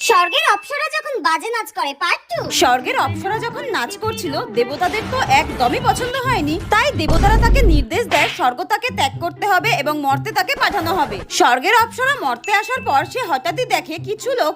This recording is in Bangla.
স্বর্গের অপ্সরা যখন বাজে নাচ করে পার্ট টু স্বর্গের অপ্সরা যখন নাচ করছিল, দেবতাদের তো একদমই পছন্দ হয়নি। তাই দেবতারা তাকে নির্দেশ দেয়, স্বর্গ তাকে ত্যাগ করতে হবে এবং মর্তে তাকে পাঠানো হবে। স্বর্গের অপ্সরা মর্তে আসার পর সে হঠাৎই দেখে কিছু লোক